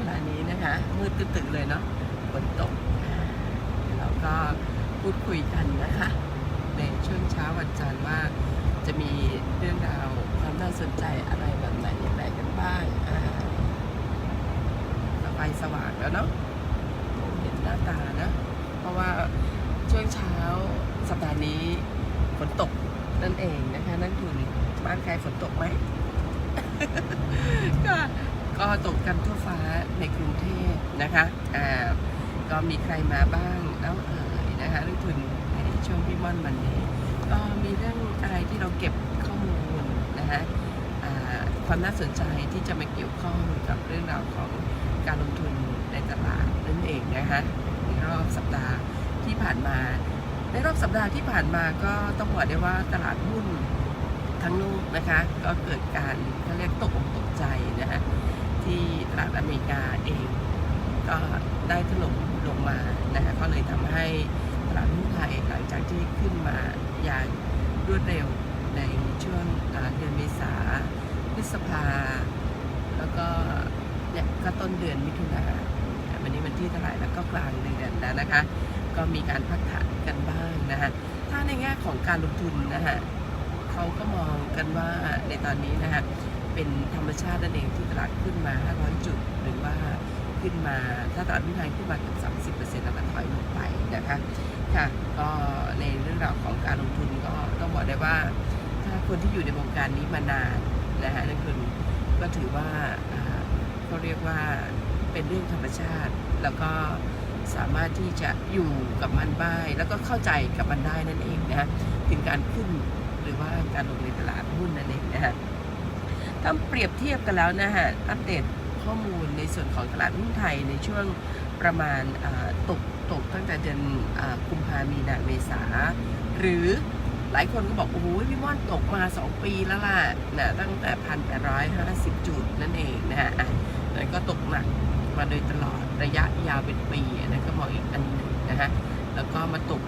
เวลานี้นะคะ มืดตื่นเลยเนาะฝนตกเราก็พูดคุยกันนะคะ ในช่วงเช้าวันจันทร์ว่าจะมีเรื่องราวความน่าสนใจอะไรแบบไหนอย่างไรกันบ้างอ่าไฟสว่างแล้วเนาะเห็นหน้าตานะ เพราะว่าช่วงเช้าสัปดาห์นี้ฝนตกนั่นเองนะคะ นั่นคุณบ้านใครฝนตกไหมก็ ก็ตกกันทั่วฟ้าในกรุงเทพนะคะอ่าก็มีใครมาบ้างแล้วเอ่ยนะคะนักทุนในช่วงพี่ม่อนวันนี้ ก็มีเรื่องอะไรที่เราเก็บข้อมูลนะคะความน่าสนใจที่จะมาเกี่ยวข้องกับเรื่องราวของการลงทุนในตลาดนั่นเองนะคะในรอบสัปดาห์ที่ผ่านมา ในรอบสัปดาห์ที่ผ่านมาก็ต้องบอกได้ว่าตลาดหุ้นทั้งโลกนะคะ ก็เกิดการเขาเรียกตกอกตกใจนะคะ ที่ตลาดอเมริกาเอง ก็ได้ถล่มลงมานะคะก็เลยทำให้ตลาดหุ้นไทยหลังจากที่ขึ้นมาอย่างรวดเร็วในช่วงเดือนเมษาพฤษภา แล้วก็เนี่ยก็ต้นเดือนมิถุนาวันนี้มันที่เท่าไหร่แล้วก็กลางเดือนแล้วนะคะ ก็มีการพักฐานกันบ้างนะคะถ้าในแง่ของการลงทุนนะคะเขาก็มองกันว่าในตอนนี้นะฮะ เป็นธรรมชาตินั่นเองที่ตลาดขึ้นมา 500 จุด หรือว่าขึ้นมาถ้าตลาดหุ้นไทยขึ้นมาเกือบ30%แล้วก็ถอยลงไปนะคะค่ะก็ในเรื่องราวของการลงทุนก็ต้องบอกได้ว่า ถ้าคนที่อยู่ในวงการนี้มานานนะฮะนักลงทุนก็ถือว่าเขาเรียกว่าเป็นเรื่องธรรมชาติ แล้วก็สามารถที่จะอยู่กับมันได้แล้วก็เข้าใจกับมันได้นั่นเองนะฮะถึงการขึ้นหรือว่าการลงในตลาดหุ้นนั่นเองนะฮะ ถ้าเปรียบเทียบกันแล้วนะฮะ อัปเดตข้อมูลในส่วนของตลาดหุ้นไทยในช่วงประมาณตกตกตั้งแต่เดือนกุมภามีนาเมษา หรือหลายคนก็บอก โอ้โหพี่ม่อนตกมา 2 ปีแล้วล่ะนะตั้งแต่ 1,850 จุดนั่นเองนะฮะอะแล้วก็ตกหนักมาโดยตลอดระยะยาวเป็นปีนนั้นก็มองอีกอันหนึ่งนะฮะ แล้วก็มาตก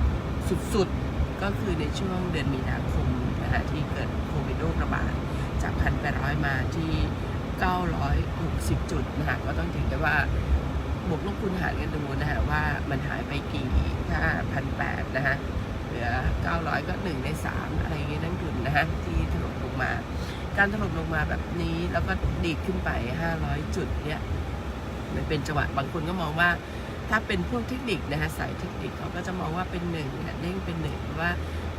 สุดๆ ก็คือในช่วงเดือนมีนาคมนะฮะที่เกิดโควิดโรคระบาด จากพันแปดร้อยมาที่ 960 จุดนะฮะก็ต้องถือได้ว่าบวกลบคูณหารกันดูนะฮะว่ามันหายไปกี่ถ้าพันแปดนะฮะเหลือ 900 ก็หนึ่งในสามอะไรอย่างเงี้ยนั่งดุนนะฮะที่ถล่มลงมา การถล่มลงมาแบบนี้แล้วก็ดีดขึ้นไป 500 จุดเนี่ยมันเป็นจังหวะบางคนก็มองว่าถ้าเป็นพวกเทคนิคนะฮะสายเทคนิคเขาก็จะมองว่าเป็นหนึ่งเนี่ยเด้งเป็นหนึ่งหรือว่า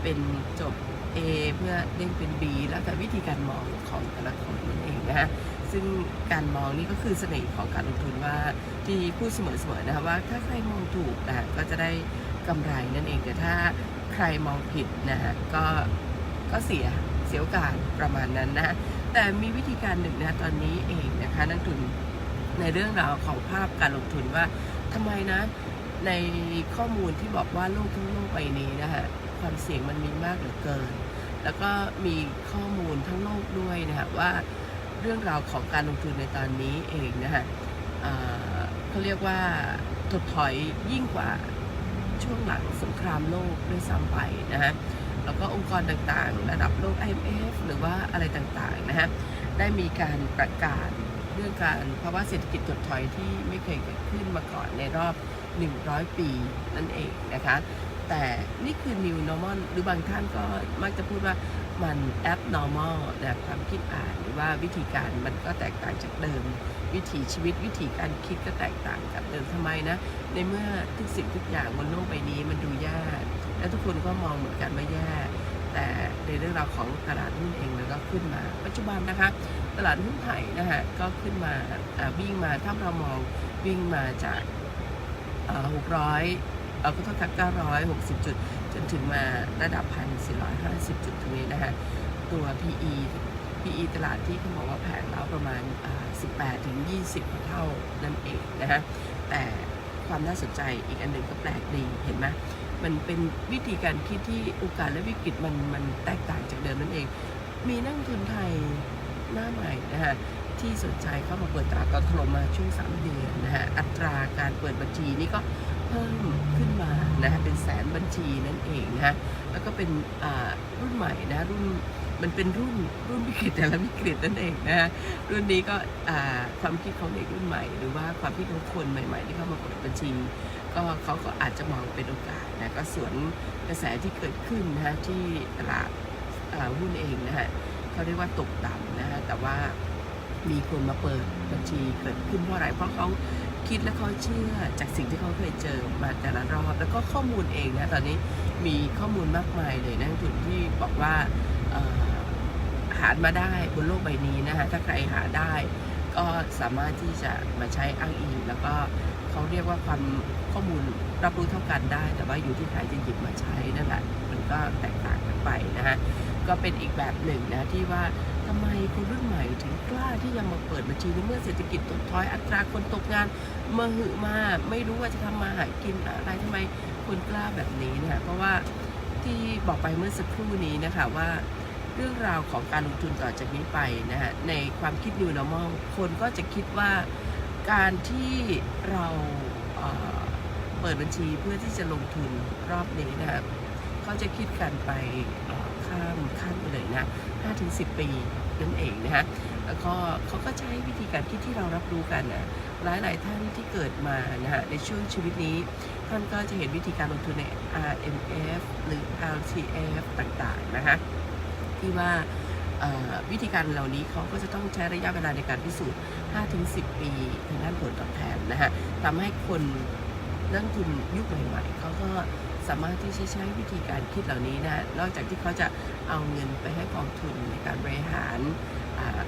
เป็นจบ A เพื่อเด้งเป็น B แล้วแต่วิธีการมองของแต่ละคนนั่นเองนะฮะซึ่งการมองนี่ก็คือเสน่ห์ของการลงทุนว่าที่พูดเสมอๆนะคะว่าถ้าใครมองถูกนะก็จะได้กำไรนั่นเองแต่ถ้าใครมองผิดนะฮะก็ก็เสียเสียโอกาสประมาณนั้นนะแต่มีวิธีการหนึ่งนะตอนนี้เองนะคะนักทุนในเรื่องราวของภาพการลงทุนว่าทำไมนะในข้อมูลที่บอกว่าโลกทั้งโลกใบนี้นะฮะความเสี่ยงมันมีมากเหลือเกิน แล้วก็มีข้อมูลทั้งโลกด้วยนะฮะว่าเรื่องราวของการลงทุนในตอนนี้เองนะฮะเขาเรียกว่าถดถอยยิ่งกว่าช่วงหลังสงครามโลกด้วยซ้ำไปนะฮะแล้วก็องค์กรต่างๆ ระดับโลก IMF หรือว่าอะไรต่างๆนะฮะได้มีการประกาศเรื่องการภาวะเศรษฐกิจถดถอยที่ไม่เคยเกิดขึ้นมาก่อนในรอบ 100 ปีนั่นเองนะคะ แต่นี่คือ new normal หรือบางท่านก็มักจะพูดว่ามัน abnormal แต่ความคิดอ่านหรือว่าวิธีการมันก็แตกต่างจากเดิม วิถีชีวิตวิธีการคิดก็แตกต่างจากเดิมทำไมนะ ในเมื่อทุกสิ่งทุกอย่างบนโลกใบนี้มันดูยาก และทุกคนก็มองเหมือนกันว่าแย่แต่ในเรื่องราวของตลาดหุ้นเองมันก็ขึ้นมา ปัจจุบันนะคะ ตลาดหุ้นไทยนะคะก็ขึ้นมาวิ่งมาถ้าเรามองวิ่งมาจากหกร้อย เออขอโทษค่ะ960 จุด จนถึงมาระดับ 1,450 จุดตรงนี้นะคะ ตัว PE PE ตลาดที่เขาบอกว่าแผงแล้วประมาณ 18 ถึง 20 เท่านั่นเองนะคะแต่ความน่าสนใจอีกอันหนึ่งก็แปลกดีเห็นไหมมันเป็นวิธีการคิดที่โอกาสและวิกฤตมันมันแตกต่างจากเดิมนั่นเอง มีนักทุนไทยหน้าใหม่นะคะที่สนใจเข้ามาเปิดตลาดกองทุนมาช่วง 3 เดือนนะฮะอัตราการเปิดบัญชีนี่ก็ พิ่มขึ้นมานะฮะเป็นแสนบัญชีนั่นเองนะฮะแล้วก็เป็นอ่ารุ่นใหม่นะรุ่นมันเป็นรุ่นรุ่นวิกฤตแต่ละวิกฤตนั่นเองนะฮะรุ่นนี้ก็อ่าความคิดของเด็กรุ่นใหม่ หรือว่าความคิดของคนใหม่ ๆ ที่เข้ามาเปิดบัญชีก็เขาก็อาจจะมองเป็นโอกาสนะก็สวนกระแสที่เกิดขึ้นนะฮะที่ตลาดอ่าหุ้นเองนะฮะเขาเรียกว่าตกต่ำนะฮะแต่ว่ามีคนมาเปิดบัญชีเกิดขึ้นเพราะอะไรเพราะเขา คิดและเขาเชื่อจากสิ่งที่เขาเคยเจอมาแต่ละรอบแล้วก็ข้อมูลเองนะตอนนี้มีข้อมูลมากมายเลยนะทุนที่บอกว่าหามาได้บนโลกใบนี้นะฮะถ้าใครหาได้ก็สามารถที่จะมาใช้อ้างอิงแล้วก็เขาเรียกว่าความข้อมูลรับรู้เท่ากันได้ แต่ว่าอยู่ที่ใครจะหยิบมาใช้นั่นแหละมันก็แตกต่างกันไปนะฮะ ก็เป็นอีกแบบหนึ่งนะที่ว่าทำไมคนรุ่นใหม่ถึงกล้าที่จะมาเปิดบัญชีในเมื่อเศรษฐกิจตกถอยอัตราคนตกงานมาหึมาไม่รู้ว่าจะทำมาหากินอะไรทำไมคนกล้าแบบนี้นะเพราะว่าที่บอกไปเมื่อสักครู่นี้นะคะว่าเรื่องราวของการลงทุนต่อจากนี้ไปนะฮะในความคิด New Normal คนก็จะคิดว่าการที่เราเเปิดบัญชีเพื่อที่จะลงทุนรอบนี้นะครับเขาจะคิดกันไป ข้ามขั้นไปเลยนะ5-10 ปีนั่นเองนะฮะแล้วก็เขาก็ใช้วิธีการคิดที่เรารับรู้กันนะหลายๆท่านที่เกิดมานะฮะในช่วงชีวิตนี้ ท่านก็จะเห็นวิธีการลงทุนใน RMF หรือ LTF ต่างๆนะคะที่ว่าวิธีการเหล่านี้เขาก็จะต้องใช้ระยะเวลาในการพิสูจน์ 5-10 ปีทางด้านผลตอบแทนนะฮะทำให้คนนักลงทุนยุคใหม่ๆเขาก็ สามารถที่จะใช้วิธีการคิดเหล่านี้นะนอกจากที่เขาจะเอาเงินไปให้กองทุนในการบริหาร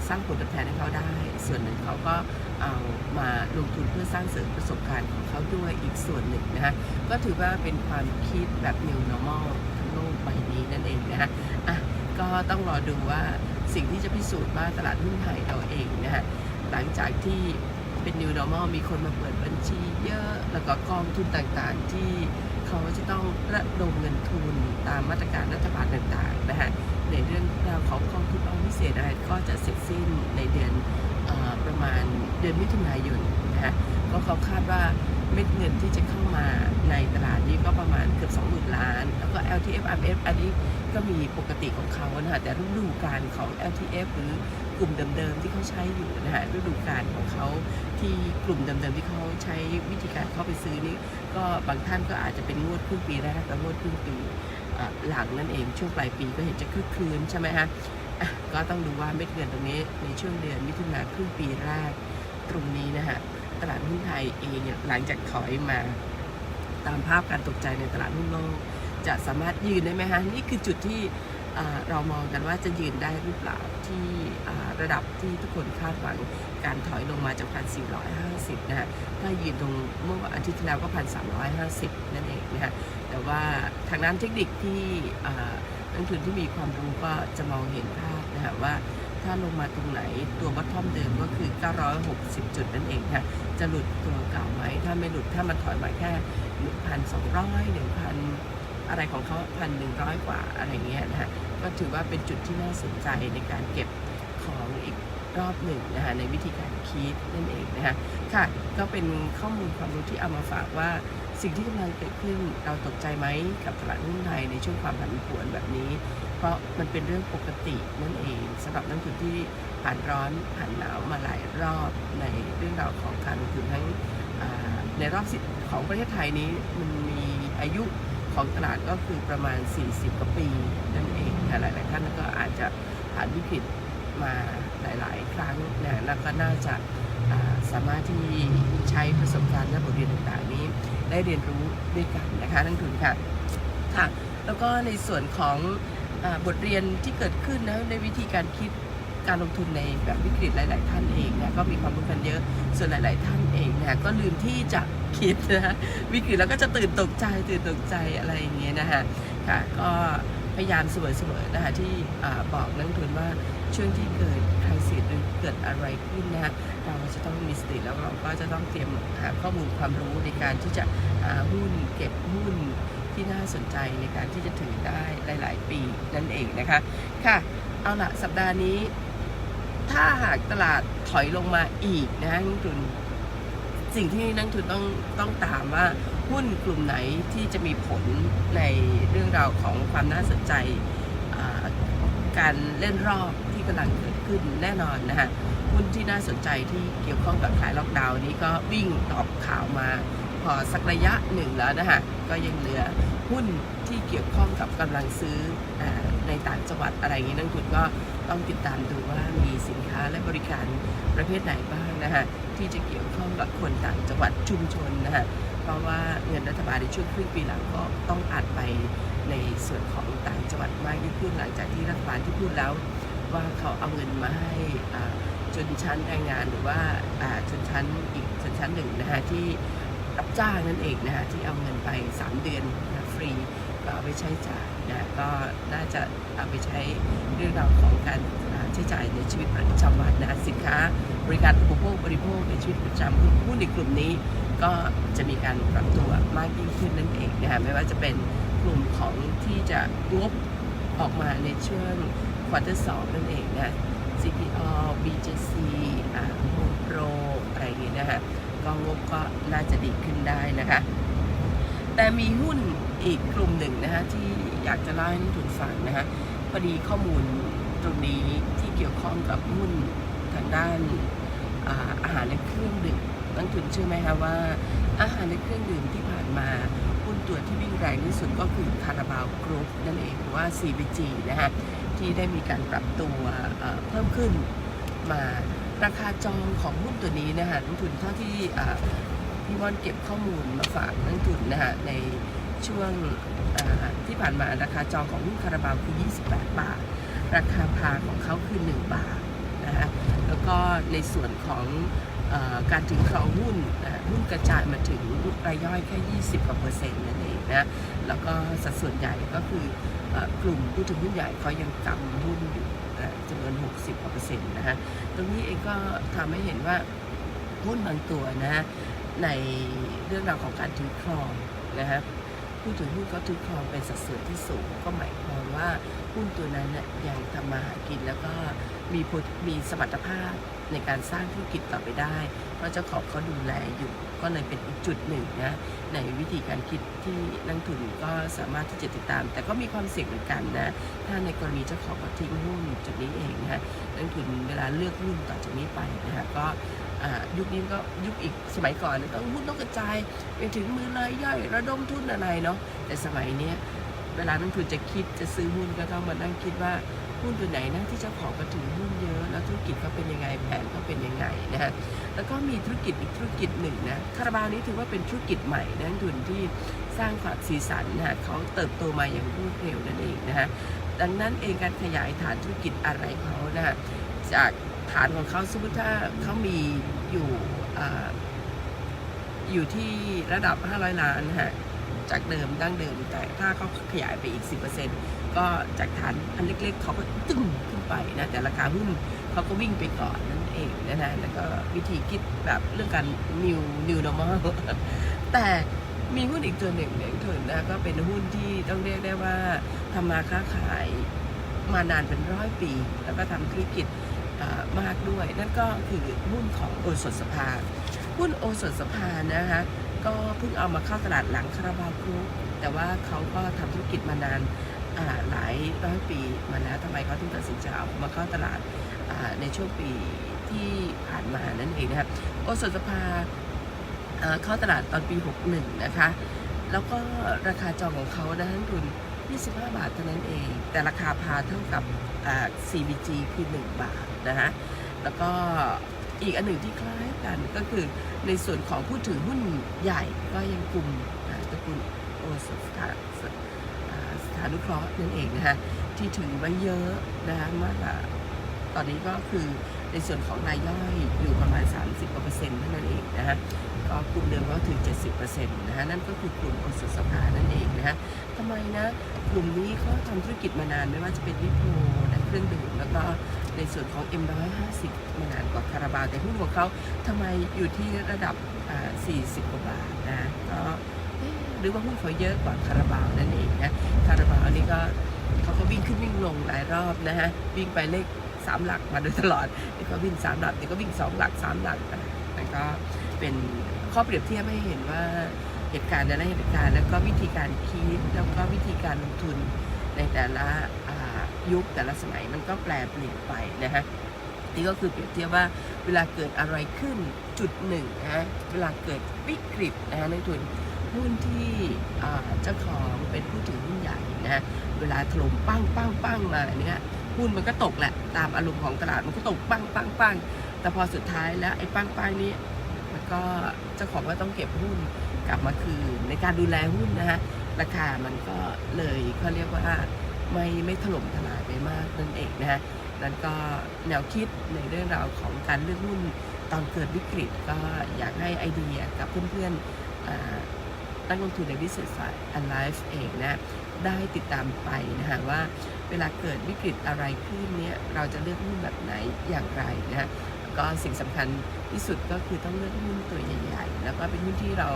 สร้างผลตอบแทนให้เขาได้ ส่วนหนึ่งเขาก็เอามาลงทุนเพื่อสร้างเสริมประสบการณ์ของเขาด้วยอีกส่วนหนึ่งนะฮะก็ถือว่าเป็นความคิดแบบ new normal ทั้งโลกใบนี้นั่นเองนะฮะอะก็ต้องรอดูว่าสิ่งที่จะพิสูจน์ว่าตลาดหุ้นไทยเราเองนะฮะหลังจากที่เป็น new normal มีคนมาเปิดบัญชีเยอะแล้วก็กองทุนต่างๆที่ เขาจะต้องระดมเงินทุนตามมาตรการรัฐบาลต่างๆนะฮะในเรื่องราวของกองทุนออมพิเศษอะไรก็จะเสร็จสิ้นในเดือนอประมาณเดือนมิถุนายนนะฮะ ก็เขาคาดว่าเม็ดเงินที่จะเข้ามาในตลาดนี้ก็ประมาณเกือบ20,000 ล้าน แล้วก็ LTF RMF อันนี้ก็มีปกติของเขานะฮะแต่ฤดูการของ LTF หรือกลุ่มเดิมๆที่เขาใช้อยู่นะฮะฤดูการของเขาที่กลุ่มเดิมๆที่เขาใช้วิธีการเข้าไปซื้อนี้ก็บางท่านก็อาจจะเป็นงวดครึ่งปีแรกและงวดครึ่งปีหลังนั่นเองช่วงปลายปีก็เห็นจะคึกคืนใช่ไหมฮะอะก็ต้องดูว่าเม็ดเงินตรงนี้ในช่วงเดือนมิถุนาครึ่งปีแรกตรงนี้นะฮะ ตลาดหุ้นไทยเองหลังจากถอยมาตามภาพการตกใจในตลาดหุ้นโลก จะสามารถยืนได้ไหมฮะนี่คือจุดที่เรามองกันว่าจะยืนได้หรือเปล่าที่ระดับที่ทุกคนคาดหวังการถอยลงมาจากพันสี่ร้อยห้าสิบนะฮะถ้ายืนตรงเมื่อวันอาทิตย์ที่แล้วก็พันสามร้อยห้าสิบนั่นเองนะฮะแต่ว่าทางด้านเทคนิคที่นักลงทุนที่มีความรู้ก็จะมองเห็นภาพนะฮะว่าถ้าลงมาตรงไหนตัวบัตทอมเดิมก็คือ 960 จุดนั่นเองค่ะ จะหลุดตัวเก่าไหม ถ้าไม่หลุดถ้ามันถอยมาแค่1,200 1,000อยหนึ่งพันอะไรของเขาพันหนึ่งร้อยกว่าอะไรเงี้ยนะฮะก็ถือว่าเป็นจุดที่น่าสนใจในการเก็บของอีกรอบหนึ่งนะฮะในวิธีการคิดนั่นเองนะฮะค่ะก็เป็นข้อมูลความรู้ที่เอามาฝากว่าสิ่งที่กำลังเกิดขึ้นเราตกใจไหมกับตลาดหุ้นไทยในช่วงความผันผวนแบบนี้ ราะมันเป็นเรื่องปกตินั่นเองสำหรับนักลงทุนที่ผ่านร้อนผ่านหนาวมาหลายรอบในเรื่องราวของการลงทุนทั้งในรอบสิของประเทศไทยนี้มันมีอายุของตลาดก็คือประมาณ 40 กว่าปีนั่นเองนะหลายๆท่านก็อาจจะผ่านวิกฤตมาหลายๆ ครั้งนะแล้วก็น่าจะสามารถที่ใช้ประสบการณ์และบทเรียนต่างๆนี้ ได้เรียนรู้ด้วยกันนะคะนักทุนค่ะค่ะ แล้วก็ในส่วนของ บทเรียนที่เกิดขึ้นนะในวิธีการคิดการลงทุนในแบบวิกฤตหลาย ๆ ท่านเองนะก็มีความรู้กันเยอะส่วนหลาย ๆ ท่านเองนะก็ลืมที่จะคิดนะวิกฤตแล้วก็จะตื่นตกใจตื่นตกใจอะไรอย่างเงี้ยนะฮะค่ะก็พยายามเสมอๆนะคะที่บอกนักลงทุนว่าช่วงที่เกิดคริสิสหรือเกิดอะไรขึ้นนะเราจะต้องมีสติแล้วเราก็จะต้องเตรียมหาข้อมูลความรู้ในการที่จะหุ้นเก็บหุ้น ที่น่าสนใจในการที่จะถือได้หลาย ๆ ปีนั่นเองนะคะ ค่ะ เอาละสัปดาห์นี้ ถ้าหากตลาดถอยลงมาอีกนะนักทุนสิ่งที่นักทุนต้องต้องตามว่าหุ้นกลุ่มไหนที่จะมีผลในเรื่องราวของความน่าสนใจการเล่นรอบที่กำลังเกิดขึ้นแน่นอนนะฮะหุ้นที่น่าสนใจที่เกี่ยวข้องกับขายล็อกดาวน์นี้ก็วิ่งตอบข่าวมาพอสักระยะหนึ่งแล้วนะฮะ ก็ยังเหลือหุ้นที่เกี่ยวข้องกับกำลังซื้ออในต่างจังหวัดอะไรอย่างนี้นักทุนก็ต้องติดตามดูว่ามีสินค้าและบริการประเภทไหนบ้างนะฮะที่จะเกี่ยวข้องกับคนต่างจังหวัดชุมชนนะฮะเพราะว่าเงินรัฐบาลในช่วงครึ่งปีหลังก็ต้องอัดไปในส่วนของต่างจังหวัดมากยิ่งขึ้นหลังจากที่รัฐบาลที่พูดแล้วว่าเขาเอาเงินมาให้ชนชั้นแรงงานหรือว่าอ่าชนชั้นอีกชนชั้นหนึ่งนะฮะที่ จ้างนั่นเองนะฮะที่เอาเงินไป 3 เดือนนะฟรีก็เอาไปใช้จ่ายนะก็น่าจะเอาไปใช้เรื่องราวของการใช้จ่ายในชีวิตประจำวันนะสินค้า บริการอุปโภคบริโภคในชีวิตประจำหุ้ในกลุ่มนี้ ก็จะมีการปรับตัวมากยิ่งขึ้นนั่นเองนะฮะไม่ว่าจะเป็นกลุ่มของที่จะงบออกมาในช่วงควอเตอร์สองนั่นเองนะ CPO BJC อ่า Home Pro อะไรอย่างเงี้ยนะฮะ ก็งบก็น่าจะดีขึ้นได้นะคะ แต่มีหุ้นอีกกลุ่มหนึ่งนะฮะที่อยากจะเล่าให้ทุนฟังนะฮะพอดีข้อมูลตรงนี้ที่เกี่ยวข้องกับหุ้นทางด้านอาอาหารและเครื่องดื่มนักลงทุนเชื่อไหมคะว่า อาหารและเครื่องดื่มที่ผ่านมาหุ้นตัวที่วิ่งแรงที่สุดก็คือคาราบาวกรุ๊ปนั่นเองหรือว่า CBG นะฮะที่ได้มีการปรับตัวเพิ่มขึ้นมา ราคาจองของหุ้นตัวนี้นะฮะนักทุนเท่าที่พี่วอนเก็บข้อมูลมาฝากนักทุนนะฮะในช่วงที่ผ่านมาราคาจองของหุ้นคาราบาวคือ 28 บาท ราคาพาของเขาคือ 1 บาทนะฮะแล้วก็ในส่วนของอการถือครองหุ้นหุ้นกระจายมาถึงรายย่อยแค่ 20กว่าเปอร์เซ็นต์นั่นเองนะแล้วก็สัดส่วนใหญ่ก็คืออกลุ่มผู้ถือหุ้นใหญ่เขายังกำหุ้นอยู่ จำนวน 60กว่าเปอร์เซ็นต์นะฮะ ตรงนี้เองก็ทำให้เห็นว่าหุ้นบางตัวนะฮะในเรื่องราวของการถือครองนะฮะ ผู้ถือหุ้นก็ถือครองเป็นสัดส่วนที่สูง ก็หมายความว่าหุ้นตัวนั้นน่ะยังทำมาหากินแล้วก็มีมีสมรรถภาพในการสร้างธุรกิจต่อไปได้ เพราะเจ้าของเขาดูแลอยู่ ก็เลยเป็นอีกจุดหนึ่งนะในวิธีการคิดที่นักทุนก็สามารถที่จะติดตาม แต่ก็มีความเสี่ยงเหมือนกันนะถ้าในกรณีเจ้าของก็ทิ้งหุ้นจุดนี้เองนะฮะนักทุนเวลาเลือกหุ้นต่อจากนี้ไปนะฮะก็ ยุคนี้ก็ยุคอีกสมัยก่อนนะต้องหุ้นต้องกระจายไปถึงมือรายย่อยระดมทุนอะไรเนาะแต่สมัยนี้เวลานักทุนจะคิดจะซื้อหุ้นก็ต้องมานั่งคิดว่าหุ้นตัวไหนนะที่เจ้าของก็ถือหุ้นเยอะ แล้วธุรกิจเขาเป็นยังไงแผนเขาเป็นยังไงนะฮะแล้วก็มีธุรกิจอีกธุรกิจหนึ่งนะคาราบาวนี้ถือว่าเป็นธุรกิจใหม่นะนักทุนที่สร้างความสีสันนะฮะเขาเติบโตมาอย่างรวดเร็วนั่นเองนะฮะดังนั้นเองการขยายฐานธุรกิจอะไรเขานะฮะจาก ฐานของเขาสมมติถ้าเขามีอยู่ออยู่ที่ระดับ 500 ล้านฮะจากเดิมดั้งเดิม แต่ถ้าเขาขยายไปอีก 10%ก็จากฐานอันเล็กๆ เขาก็ตึ้งขึ้นไปนะแต่ราคาหุ้นเขาก็วิ่งไปก่อนนั่นเองนะฮะแล้วก็วิธีคิดแบบเรื่องการ new new normal แต่มีหุ้นอีกตัวหนึ่งเนี่ยถุนนะก็เป็นหุ้นที่ต้องเรียกได้ว่าทำมาค้าขายมานานเป็นร้อยปี แล้วก็ทำธุรกิจ มากด้วย นั่นก็คือหุ้นของโอสถสภา หุ้นโอสถสภานะคะก็เพิ่งเอามาเข้าตลาดหลังคาราบาวกรุ๊ปแต่ว่าเขาก็ทำธุรกิจมานานหลายร้อยปีมาแล้วทำไมเขาถึงตัดสินใจเอามาเข้าตลาดในช่วงปีที่ผ่านมานั่นเองนะครับโอสถสภาเข้าตลาดตอนปี 61 นะคะ แล้วก็ราคาจองของเขานะท่านทุน 25 บาทเท่านั้นเอง แต่ราคาพาเท่ากับ CBG คือ 1 บาท นะฮะแล้วก็อีกอันหนึ่งที่คล้ายกันก็คือในส่วนของผู้ถือหุ้นใหญ่ก็ยังกลุ่มตระกูลโอสถสถาสถานุเคราะห์นั่นเองนะฮะที่ถือไว้เยอะนะคะมากกว่าตอนนี้ก็คือในส่วนของรายย่อยอยู่ประมาณ 30กว่าเปอร์เซ็นต์เท่านั้นเองนะฮะก็กลุ่มเดิมก็ถือ70เปอร์เซ็นต์นะฮะนั่นก็คือกลุ่มโอสุสภานั่นเองนะฮะทำไมนะ กลุ่มนี้เขาทำธุรกิจมานานไม่ว่าจะเป็นวิโพ รื่องดื่มแล้วก็ในส่วนของ M150 มานานกว่าคาราบาวแต่หุ้นของเขาทำไมอยู่ที่ระดับ 40 กว่าบาทนะก็เอ๊ะหรือว่าหุ้นเขาเยอะกว่าคาราบาวนั่นเองนะคาราบาวนี่ก็เขาก็วิ่งขึ้นวิ่งลงหลายรอบนะฮะวิ่งไปเลขสามหลักมาโดยตลอดเดี๋ยวก็วิ่งสามหลักเดี๋ยวก็วิ่งสองหลักสามหลักอะแล้วก็เป็นข้อเปรียบเทียบให้เห็นว่าเหตุการณ์แต่ละเหตุการณ์แล้วก็วิธีการคิดแล้วก็วิธีการลงทุนในแต่ละ ยุคแต่ละสมัยมันก็แปลเปลี่ยนไปนะฮะนี่ก็คือเปรียบเทียบว่าเวลาเกิดอะไรขึ้นจุดหนึ่งนะฮะเวลาเกิดวิกฤตนะฮะนักทุนหุ้นที่เจ้าของเป็นผู้ถือหุ้นใหญ่นะฮะเวลาถล่มปั้งปั้งปั้งมาเนี่ยหุ้นมันก็ตกแหละตามอารมณ์ของตลาดมันก็ตกปั้งปั้งปั้งแต่พอสุดท้ายแล้วไอ้ปั้งปั้งนี้มันก็เจ้าของก็ต้องเก็บหุ้นกลับมาคืนในการดูแลหุ้นนะฮะราคามันก็เลยเขาเรียกว่า ไม่ไม่ถล่มทลายไปมากนั่นเองนะฮะนั่นก็แนวคิดในเรื่องราวของการเลือกหุ้นตอนเกิดวิกฤต ก็อยากให้ไอเดียกับเพื่อนๆอ่านักลงทุนในวิสัยสาย Alive เองนะได้ติดตามไปนะฮะว่าเวลาเกิดวิกฤตอะไรขึ้นเนี่ยเราจะเลือกหุ้นแบบไหนอย่างไรนะฮะ ก็สิ่งสำคัญที่สุดก็คือต้องเลือกหุ้นตัวใหญ่ๆ แล้วก็เป็นหุ้นที่เรา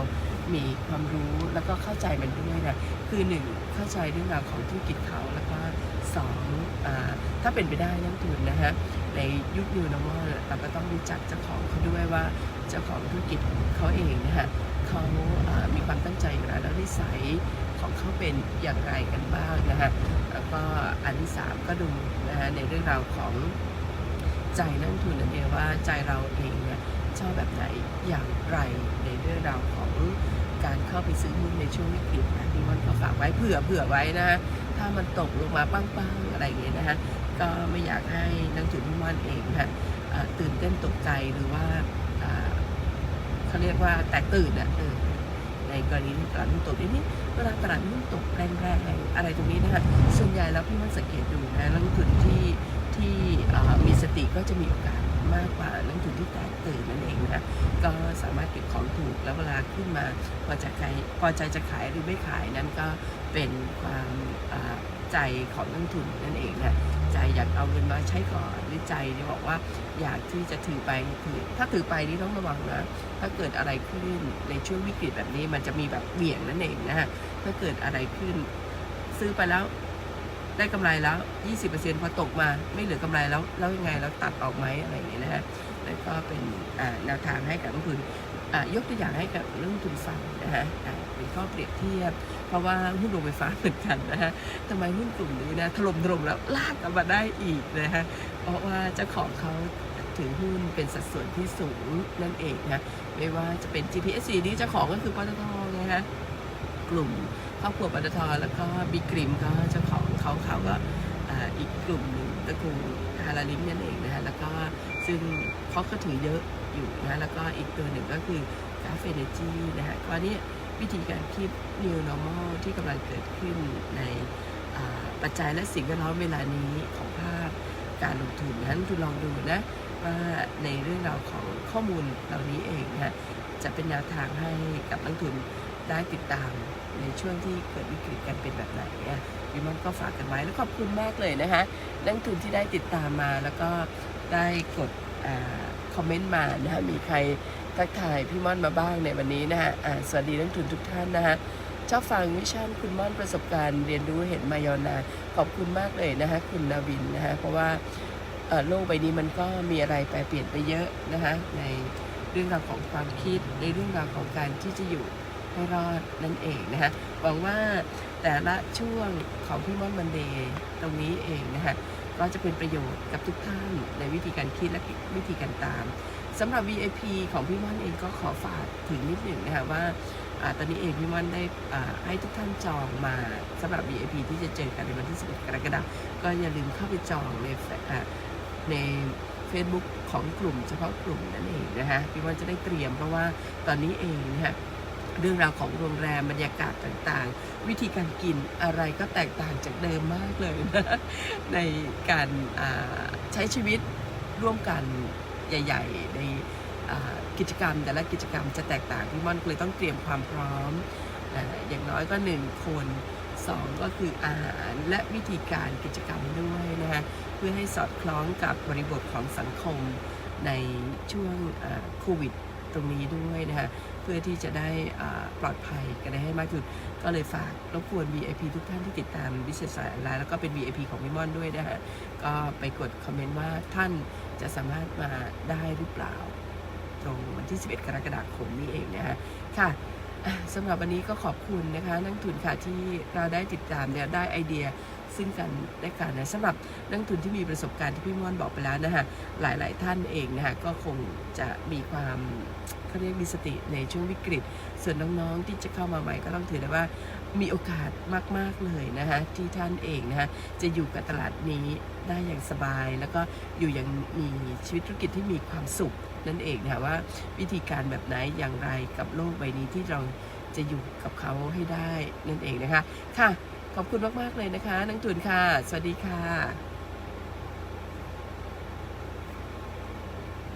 มีความรู้แล้วก็เข้าใจมันด้วยนะคือหนึ่งเข้าใจเรื่องราวของธุรกิจเขาแล้วก็สองอถ้าเป็นไปได้นักทุนนะฮะในยุค New Normal เราก็ต้องรู้จักเจ้าของเขาด้วยว่าเจ้าของธุรกิจเขาเองนะฮะเขาามีความตั้งใจอยู่แล้วแล้วนิสัยของเขาเป็นอย่างไรกันบ้างนะฮะแล้วก็อันที่สามก็ดูนะฮะในเรื่องราวของ ใจนักลงทุนนั่นเองว่าใจเราเองเนี่ยชอบแบบไหนอย่างไรในเรื่องราวของการเข้าไปซื้อหุ้นในช่วงวิกฤตนะที่มันก็ฝากไว้เผื่อเผื่อไว้นะฮะถ้ามันตกลงมาปังๆอะไรอย่างเงี้ยนะฮะก็ไม่อยากให้นักจุดที่มันเองนะฮะตื่นเต้นตกใจหรือว่าเขาเรียกว่าแตกตื่นอะในกรณีที่ตลาดหุ้นตกนี้เวลาตลาดหุ้นตกแรงๆอะไรตรงนี้นะฮะส่วนใหญ่แล้วพี่มันสังเกตดูนะนักลงทุนที่ ที่มีสติก็จะมีโอกาสมากกว่านักทุนที่แตกตื่นนั่นเองนะก็สามารถเก็บของถูกแล้วเวลาขึ้นมาพอจะขายพอใจจะขายหรือไม่ขายนั้นก็เป็นความใจของนักทุนนั่นเองนะใจอยากเอาเงินมาใช้ก่อนหรือใจเนี่ยบอกว่าอยากที่จะถือไปถือถ้าถือไปนี่ต้องระวังนะ ถ้าเกิดอะไรขึ้นในช่วงวิกฤตแบบนี้มันจะมีแบบเบี่ยงนั่นเองนะฮะถ้าเกิดอะไรขึ้นซื้อไปแล้ว ได้กำไรแล้ว 20%พอตกมาไม่เหลือกำไรแล้วแล้วยังไงแล้วตัดออกไหมอะไรอย่างเงี้ยนะฮะแล้วก็เป็นแนวทางให้กับนักลงทุนยกตัวอย่างให้กับนักลงทุนฟังนะฮะอ่าเป็นข้อเปรียบเทียบ เพราะว่าหุ้นโรงไฟฟ้าเหมือนกันนะฮะทำไมหุ้นกลุ่มนี้นะถล่มถล่มแล้วลากกลับมาได้อีกนะฮะเพราะว่าเจ้าของเขาถือหุ้นเป็นสัดส่วนที่สูงนั่นเองนะไม่ว่าจะเป็น GPSC นี่เจ้าของก็คือปตทนะฮะกลุ่มครอบครัวปตทแล้วก็บิ๊กกริมก็เจ้าข เขาเขาก็อีกกลุ่มหนึ่งตระกูลฮาราลิงนั่นเองนะฮะแล้วก็ซึ่งเขาก็ถือเยอะอยู่นะแล้วก็อีกตัวหนึ่งก็คือกราฟเอเนจีนะฮะก็เนี่ยวิธีการคิด new normal ที่กำลังเกิดขึ้นในปัจจัยและสิ่งแวดล้อมเวลานี้ของภาพการลงทุนนะทุนลองดูนะว่าในเรื่องราวของข้อมูลเหล่านี้เองนะจะเป็นแนวทางให้กับนักลงทุน ได้ติดตามในช่วงที่เกิดวิกฤตกันเป็นแบบไหนอะวิมอนก็ฝากกันไว้แล้วขอบคุณมากเลยนะคะนักทุนที่ได้ติดตามมาแล้วก็ได้กดอคอมเมนต์มานะคะมีใครทักทายพี่ม่อนมาบ้างในวันนี้นะฮะสวัสดีนักทุนทุกท่านนะคะชอบฟังวิชั่นคุณม่อนประสบการณ์เรียนรู้เห็นมายาวนานขอบคุณมากเลยนะคะคุณนาวินนะคะเพราะว่าโลกใบนี้มันก็มีอะไรแปรเปลี่ยนไปเยอะนะคะในเรื่องราวของความคิดในเรื่องราวของการที่จะอยู่ ให้รอดนั่นเองนะคะหวังว่าแต่ละช่วงของพี่ม่อนมันเดย์ตรงนี้เองนะฮะก็จะเป็นประโยชน์กับทุกท่านในวิธีการคิดและวิธีการตามสำหรับ VIP ของพี่ม่อนเองก็ขอฝากถึงนิดหนึ่งนะคะว่าอตอนนี้เองพี่ม่อนได้ให้ทุกท่านจองมาสำหรับ VIP ที่จะเจอกันในวันที่ 11 กรกฎาคมก็อย่าลืมเข้าไปจองในแฟอ่าใน Facebook ของกลุ่มเฉพาะกลุ่มนั่นเองนะฮะพี่ม่อนจะได้เตรียมเพราะว่าตอนนี้เองนะฮะ เรื่องราวของโรงแรมบรรยากาศต่างๆ วิธีการกินอะไรก็แตกต่างจากเดิมมากเลยนะในการใช้ชีวิตร่วมกันใหญ่ ๆ ในกิจกรรม แต่ละกิจกรรมจะแตกต่างพี่ม่อนเลยต้องเตรียมความพร้อมอย่างน้อยก็หนึ่งคนสองก็คืออาหารและวิธีการกิจกรรมด้วยนะฮะเพื่อให้สอดคล้องกับบริบทของสังคมในช่วงโควิดตรงนี้ด้วยนะฮะ เพื่อที่จะได้ปลอดภัยกันได้ให้มากที่สุดก็เลยฝากรบกวน VIP ทุกท่านที่ติดตามวิเศษสายออนไลน์แล้วก็เป็น VIP ของมิม่อนด้วยนะฮะก็ไปกดคอมเมนต์ว่าท่านจะสามารถมาได้หรือเปล่า ตรงวันที่ 11 กรกฎาคมนี้เองนะฮะค่ะ สำหรับวันนี้ก็ขอบคุณนะคะนักทุนค่ะที่เราได้ติดตามเนี่ยได้ไอเดียซึ่งกันและกันนะสำหรับนักทุนที่มีประสบการณ์ที่พี่ม่อนบอกไปแล้วนะคะหลายๆ ท่านเองนะคะก็คงจะมีความเขาเรียกมีสติในช่วงวิกฤต ส่วนน้องๆที่จะเข้ามาใหม่ก็ต้องถือได้ว่ามีโอกาสมากๆเลยนะคะที่ท่านเองนะคะจะอยู่กับตลาดนี้ได้อย่างสบาย แล้วก็อยู่อย่างมีชีวิตธุรกิจที่มีความสุข นั่นเองนะคะว่าวิธีการแบบไหนอย่างไรกับโลกใบนี้ที่เราจะอยู่กับเขาให้ได้นั่นเองนะคะ ค่ะ ขอบคุณมาก ๆ เลยนะคะนังทุนค่ะ สวัสดีค่ะ